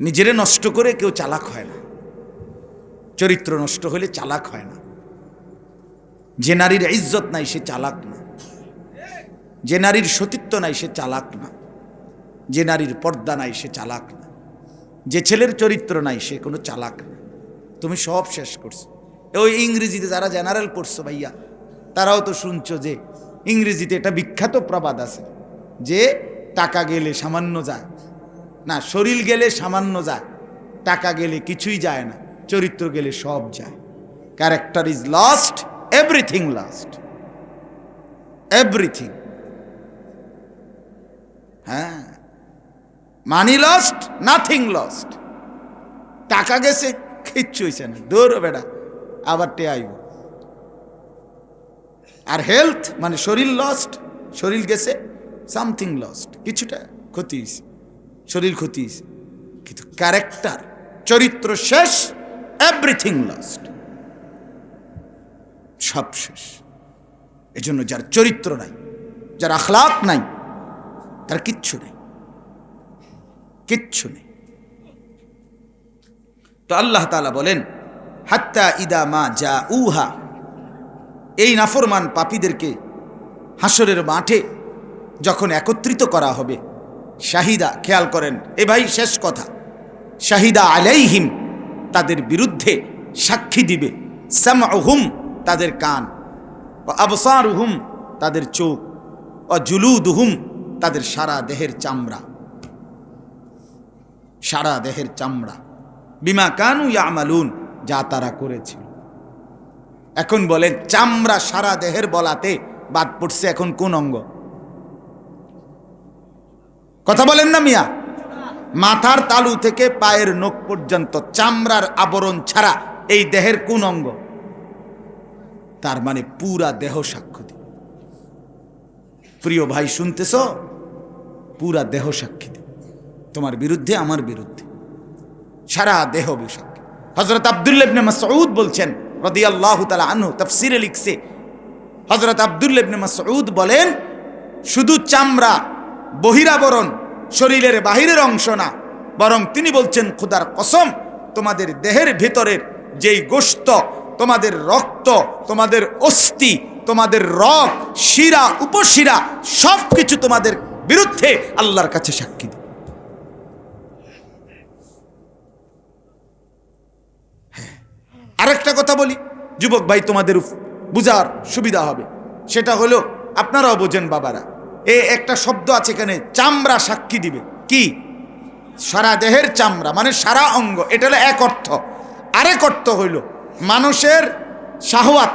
নিজেরে নষ্ট করে কেউ চালাক হয় না। চরিত্র নষ্ট হলে চালাক হয় না। যে নারীর ইজ্জত নাই, সে চালাক না। যে নারীর সতীত্ব নাই, সে চালাক না। যে নারীর পর্দা নাই, সে চালাক না। যে ছেলের চরিত্র নাই, সে কোনো চালাক না। তুমি সব শেষ করছ। ওই ইংরেজিতে যারা জেনারেল পড়ছো ভাইয়া, তারাও তো শুনছো যে ইংরেজিতে এটা বিখ্যাত প্রবাদ আছে যে, টাকা গেলে সামান্য যায় না, শরীর গেলে সামান্য যায়, টাকা গেলে কিছুই যায় না, চরিত্র গেলে সব যায়। Character is lost everything lost everything হ্যাঁ মানি লস্ট নাথিং লস্ট টাকা গেছে, কিচ্ছু হয়েছে না। দৌড় বেড়া আবার টে আইব আর হেলথ মানে শরীর লস্ট শরীর গেছে সামথিং লস্ট কিছুটা ক্ষতি হয়েছে শরীর ক্ষতি কিন্তু ক্যারেক্টার চরিত্র শেষ এভরিথিং লস্ট সব শেষ। এজন্য যার চরিত্র নাই, যার আখলাক নাই, তার কিচ্ছু নেই। কিচ্ছু নেই। তো আল্লাহ তালা বলেন, হাত্তা ইদা মা যা উহা এই নাফরমান পাপীদেরকে হাসরের মাঠে যখন একত্রিত করা হবে শাহিদা, খেয়াল করেন, এ ভাই শেষ কথা। শাহিদা আলাইহিম তাদের বিরুদ্ধে সাক্ষী দিবে। সামহুম তাদের কান ও আবসারুহুম তাদের চোখ ও জুলুদুহুম তাদের সারা দেহের চামড়া। সারা দেহের চামড়া। বিমা কানু ইয়ামালুন, যা তারা করেছিল। এখন বলেন, চামড়া সারা দেহের বলাতে বাদ পড়ছে এখন কোন অঙ্গ? কথা বলেন না মিয়া। মাথার তালু থেকে পায়ের নখ পর্যন্ত চামড়ার আবরণ ছাড়া এই দেহের কোন অঙ্গ? তার মানে পুরা দেহ সাক্ষ্য দিবে। প্রিয় ভাই, শুনতেছ? পুরা দেহ সাক্ষী দিবে। তোমার বিরুদ্ধে, আমার বিরুদ্ধে। সারা দেহ বিসাক্ষী হজরত আবদুল্লাবনে মাসউদ বলছেন রদি আল্লাহ তালা আনহু তফসিরে লিখছে হজরত আবদুল্লাবনে মাসউদ বলেন, শুধু চামড়া বহিরাবরণ শরীরের বাহিরের অংশ না, বরং তিনি বলছেন, খুদার কসম, তোমাদের দেহের ভেতরের যেই গোস্ত তোমাদের রক্ত, তোমাদের অস্থি, তোমাদের রক শিরা, উপশিরা সব কিছু তোমাদের বিরুদ্ধে আল্লাহর কাছে সাক্ষী দেবে। আরেকটা কথা বলি, যুবক ভাই, তোমাদের বুঝার সুবিধা হবে। সেটা হলো, আপনারাও বোঝেন, বাবারা এ একটা শব্দ আছে এখানে, চামড়া সাক্ষী দিবে। কি? সারা দেহের চামড়া মানে সারা অঙ্গ, এটা হলো এক অর্থ। আরেক অর্থ হইল, মানুষের শাহওয়াত,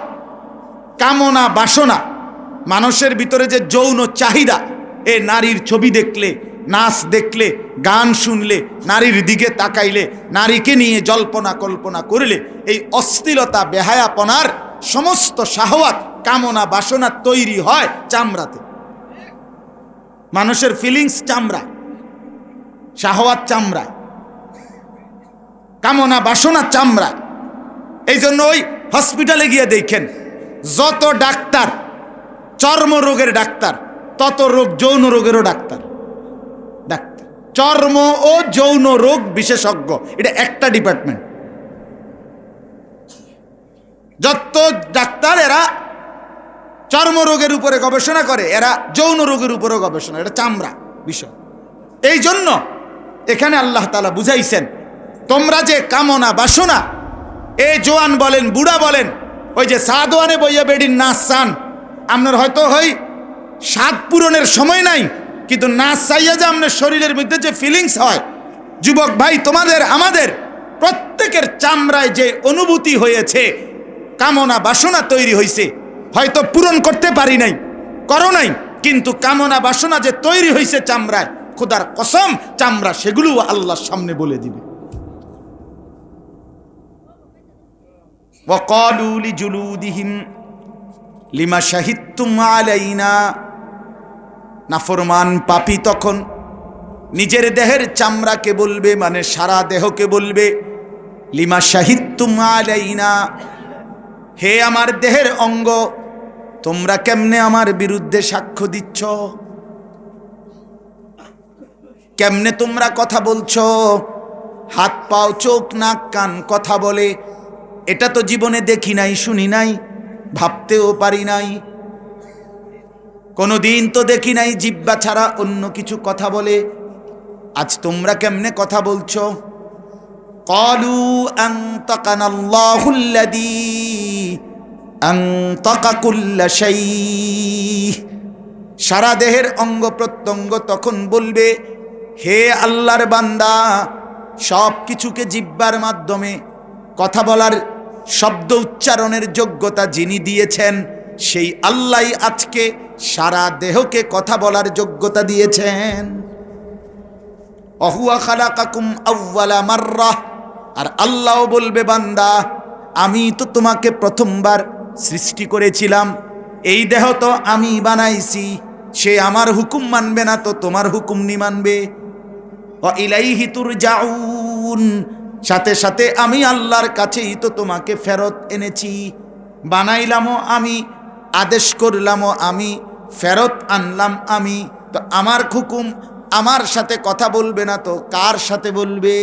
কামনা, বাসনা, মানুষের ভিতরে যে যৌন চাহিদা, এ নারীর ছবি দেখলে, নাচ দেখলে, গান শুনলে, নারীর দিকে তাকাইলে, নারীকে নিয়ে জল্পনা কল্পনা করলে, এই অশ্লীলতা, বেহায়াপনার সমস্ত শাহওয়াত, কামনা, বাসনা তৈরি হয় চামড়াতে। মানুষের ফিলিংস চামড়া, শাহওয়াত চামড়া, কামনা বাসনা চামড়া। এই জন্য ওই হসপিটালে গিয়ে দেখেন, যত ডাক্তার চর্মরোগের ডাক্তার, তত রোগ যৌন রোগেরও ডাক্তার। ডাক্তার, চর্ম ও যৌন রোগ বিশেষজ্ঞ, এটা একটা ডিপার্টমেন্ট যত ডাক্তার, এরা চর্মরোগের উপরে গবেষণা করে, এরা যৌন রোগের উপরেও গবেষণা, এটা চামড়া বিষয়। এই জন্য এখানে আল্লাহ তালা বুঝাইছেন, তোমরা যে কামনা বাসনা, এ জোয়ান বলেন, বুড়া বলেন, ওই যে সাদোয়ানে বইয়া বেডির নাচ চান আপনার হয়তো হই স্বাদ পূরণের সময় নাই, কিন্তু নাচ চাইয়া যে আপনার শরীরের মধ্যে যে ফিলিংস হয়, যুবক ভাই, তোমাদের, আমাদের প্রত্যেকের চামড়ায় যে অনুভূতি হয়েছে, কামনা বাসনা তৈরি হয়েছে হয়তো পূরণ করতে পারি নাই করো নাই কিন্তু কামনা বাসনা যে তৈরি হয়েছে চামড়ায় খোদার কসম চামড়া সেগুলো আল্লাহর সামনে বলে দিবে وقالوا لجلودهم লিমা শাহিদতুম আলাইনা নাফরমান পাপি তখন নিজের দেহের চামড়াকে বলবে মানে সারা দেহকে বলবে লিমা শাহিদতুম আলাইনা হে আমার দেহের অঙ্গ তোমরা কেমনে আমার বিরুদ্ধে সাক্ষ্য দিচ্ছ? কেমনে তোমরা কথা বলছ? হাত পাও, চোখ, নাক, কান কথা বলে। এটা তো জীবনে দেখি নাই, শুনি নাই, ভাবতেও পারি নাই। কোনো দিন তো দেখি নাই, জিব্বা ছাড়া অন্য কিছু কথা বলে। আজ তোমরা কেমনে কথা বলছ? কলু আন্তকানাল্লাহুল্লাদী সারা দেহের অঙ্গ প্রত্যঙ্গ তখন বলবে, হে আল্লাহর বান্দা সব কিছুকে জিব্বার মাধ্যমে কথা বলার শব্দ উচ্চারণের যোগ্যতা যিনি দিয়েছেন, সেই আল্লাহ আজকে সারা দেহকে কথা বলার যোগ্যতা দিয়েছেন। অহুয়া খালা কাকুম আউ্বালা মাররাহ আর আল্লাহ বলবে, বান্দা, আমি তো তোমাকে প্রথমবার সৃষ্টি করেছিলাম, এই দেহ তো আমি বানাইছি, সে আমার হুকুম মানবে না তো তোমার হুকুম নি মানবে ইলাইহি যাউন সাথে সাথে আমি আল্লাহর কাছেই তো তোমাকে ফেরত এনেছি। বানাইলামও আমি, আদেশ করলামও আমি, ফেরত আনলাম আমি, তো আমার হুকুম আমার সাথে কথা বলবে না তো কার সাথে বলবে?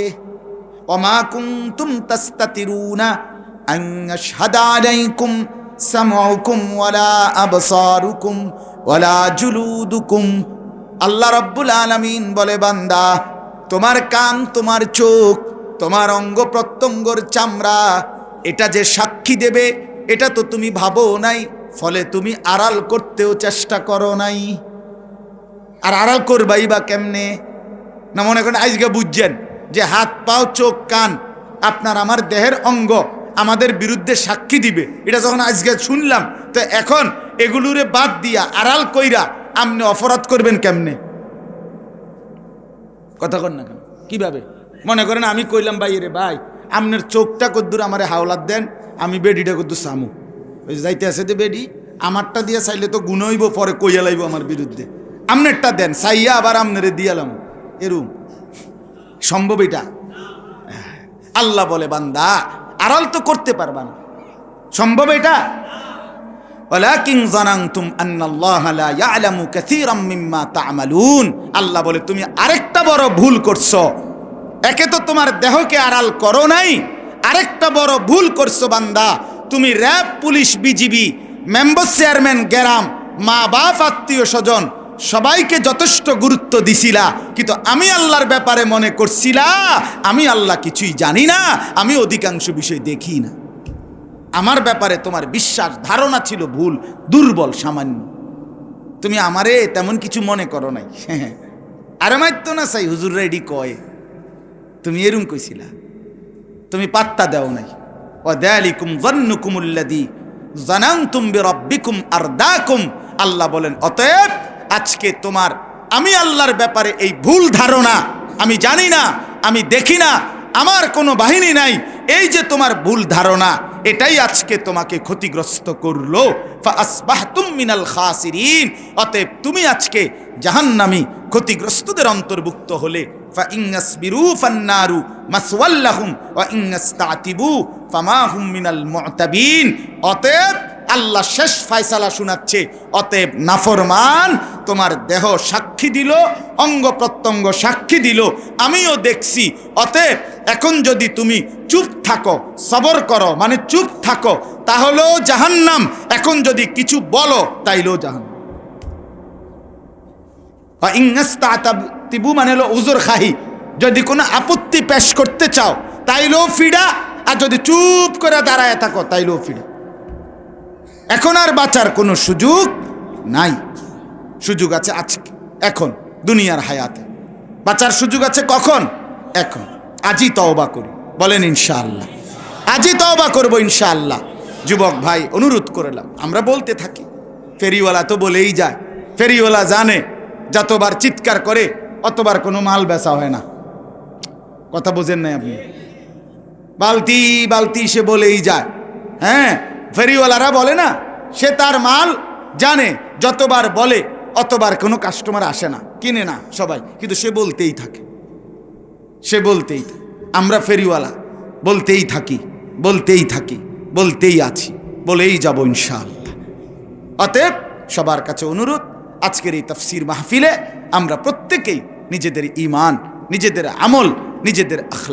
অমা কুম তুম তাস্তাতিরুনা আং সাদা কুম সামউকুম ওয়ালা আবসারুকুম ওয়ালা জুলুদুকুম। আল্লাহ রব্বুল আলামিন বলে, বান্দা, তোমার কান, তোমার চোখ, তোমার অঙ্গ প্রত্যঙ্গর চামড়া, এটা যে সাক্ষী দেবে, এটা তো তুমি ভাবো নাই, ফলে তুমি আড়াল করতেও চেষ্টা করো নাই। আর আড়াল করবাই বা কেমনে? না মনে করেন, আজকে বুঝছেন যে হাত, পাও, চোখ, কান, আপনার আমার দেহের অঙ্গ আমাদের বিরুদ্ধে সাক্ষী দিবে। এটা যখন আজকে শুনলাম, তো এখন এগুলোরে বাদ দিয়া আড়াল কইরা আপনি অপরাধ করবেন কেমনে? কথা কর না কেন? কীভাবে? মনে করেন আমি কইলাম, ভাই রে ভাই, আপনার চোখটা কদ্দুর আমারে হাওলাত দেন, আমি বেডিটা কদ্দুর সামু। ওই যাইতে আছে যে বেডি, আমারটা দিয়ে চাইলে তো গুণ হইব, পরে কইয়া লাইব আমার বিরুদ্ধে। আমনেরটা দেন, চাইয়া আবার আমনেরে দিয়ালাম এরম। সম্ভব এটা? আল্লাহ বলে, বান্দা আড়াল তো করতে পারবা না। সম্ভব এটা? আল্লাহ বলে, তুমি আরেকটা বড় ভুল করছ। একে তো তোমার দেহকে আড়াল করো নাই, আরেকটা বড় ভুল করছ বান্দা। তুমি RAB, police, BGB, member, chairman গ্যারাম মা বাপ আত্মীয় স্বজন সবাইকে যথেষ্ট গুরুত্ব দিছিলা, কিন্তু আমি আল্লাহর ব্যাপারে মনে করছিলা, আমি আল্লাহ কিছুই জানি না, আমি অধিকাংশ বিষয় দেখি না। আমার ব্যাপারে তোমার বিশ্বাস, ধারণা ছিল ভুল, দুর্বল, সামান্য। তুমি আমারে তেমন কিছু মনে করো নাই। আরে মাইত না চাই হুজুর রেডি কয়। তুমি এরম কইছিলা। তুমি পাত্তা দেও নাই। ও দেয়ালিকুম জন্নুকুমুল্লাদি জানান্তুম বিরব্বিকুম আর দাকুম আল্লাহ বলেন, অতএব আজকে তোমার, আমি আল্লাহর ব্যাপারে এই ভুল ধারণা, আমি জানি না, আমি দেখি না, আমার কোনো বাহিনী নাই, এই যে তোমার ভুল ধারণা, এটাই আজকে তোমাকে ক্ষতিগ্রস্ত করল। মিনাল খাসিরিন, অতএব তুমি আজকে জাহান্নামি ক্ষতিগ্রস্তদের অন্তর্ভুক্ত হলে অতএব আল্লাহ শেষ ফয়সালা শোনাচ্ছে। অতএব নাফরমান, তোমার দেহ সাক্ষী দিল, অঙ্গ প্রত্যঙ্গ সাক্ষী দিল, আমিও দেখছি। অতএব এখন যদি তুমি চুপ থাকো, সবর করো মানে চুপ থাকো, তাহলেও জাহান্নাম। এখন যদি কিছু বলো, তাইলেও জাহান্নাম। বা তিবু মানে হলো উজুর খাহি। যদি কোনো আপত্তি পেশ করতে চাও, তাইলেও ফিডা আর যদি চুপ করে দাঁড়ায় থাকো, তাইলেও ফিডা এখন আর বাঁচার কোনো সুযোগ নাই। সুযোগ আছে আজকে, এখন, দুনিয়ার হায়াতে। বাঁচার সুযোগ আছে কখন? এখন। আজই তওবা করি, বলেন ইনশাআল্লাহ। আজই তওবা করব ইনশাআল্লাহ। যুবক ভাই, অনুরোধ করলাম, আমরা বলতে থাকি, ফেরিওয়ালা তো বলেই যায়, ফেরিওয়ালা জানে, যতবার চিৎকার করে, অতবার কোনো মাল বেচা হয় না। কথা বোঝেন নাই আপনি? বালতি বালতি সে বলেই যায় হ্যাঁ? ফেরিওয়ালারা বলে না, সে তার মাল জানে, যতবার বলে, অতবার কোনো কাস্টমার আসে না, কিনে না সবাই, কিন্তু সে বলতেই থাকে। সে বলতেই থাকে। আমরা ফেরিওয়ালা, বলতেই থাকি বলতেই থাকি, বলতেই আছি, বলেই যাব ইনশাআল্লাহ। অতএব সবার কাছে অনুরোধ, আজকের এই তফসির মাহফিলে আমরা প্রত্যেকেই নিজেদের ইমান নিজেদের আমল, নিজেদের আখলা